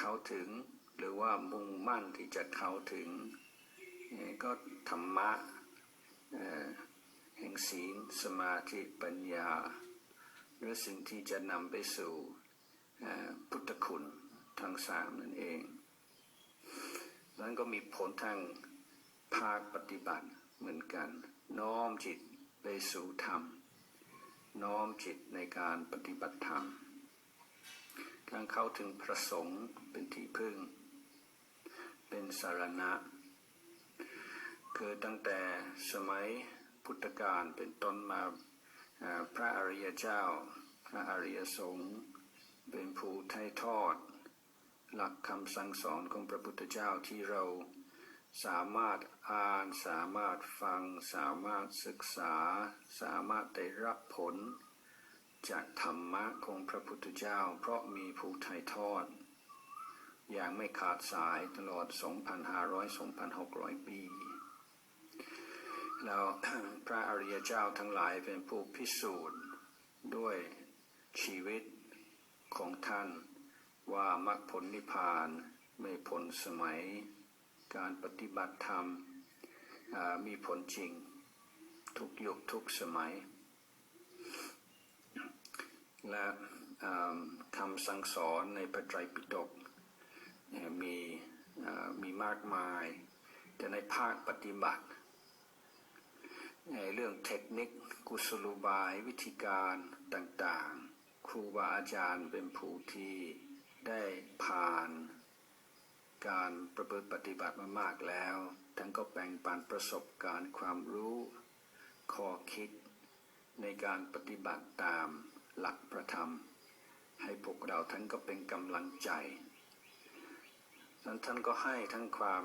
เข้าถึง หรือว่ามุ่งมั่นที่จะเข้าถึง ก็ธรรมะแห่งศีลสมาธิปัญญา หรือสิ่งที่จะนำไปสู่พุทธคุณทั้งสามนั่นเองนั้นก็มีผลทางภาคปฏิบัติเหมือนกัน น้อมจิตไปสู่ธรรม น้อมจิตในการปฏิบัติธรรม การเข้าถึงพระสงฆ์เป็นที่พึ่ง เป็นสารณะ คือตั้งแต่สมัยพุทธกาลเป็นต้นมาอ่าพระอริยเจ้า พระอริยสงฆ์เป็นผู้ไถ่ทอด หลักคำสั่งสอนของพระพุทธเจ้าที่เราสามารถอ่านสามารถฟัง สามารถศึกษา สามารถได้รับผล จากธรรมะของพระพุทธเจ้า เพราะมีผู้ไถ่ทอด อย่างไม่ขาดสายตลอด 2,500-2,600 ปี แล้วพระอริยเจ้าทั้งหลายเป็นผู้พิสูจน์ด้วยชีวิตของท่านว่ามรรคผลนิพพานไม่ผลสมัย การปฏิบัติธรรมมีผลจริง ทุกยุคทุกสมัย และคำสั่งสอนในพระไตรปิฎกมีมีมากมาย แต่ในภาคปฏิบัติ ในเรื่องเทคนิคกุศโลบายวิธีการต่างๆ ครูบาอาจารย์เป็นผู้ที่ได้ผ่านการประพฤติปฏิบัติมามากแล้ว ทั้งก็แบ่งปันประสบการณ์ความรู้ข้อคิดในการปฏิบัติตาม หลักประธรรม ให้พวกเราท่านก็เป็นกำลังใจนั้นท่านก็ให้ทั้งความ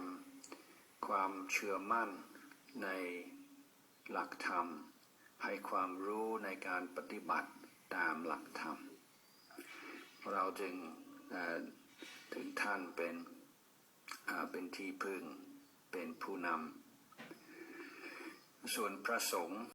ความเชื่อมั่นในหลักธรรม ให้ความรู้ในการปฏิบัติตามหลักธรรม เราจึงถึงท่านเป็นเป็นที่พึ่งเป็นผู้นำส่วนพระสงฆ์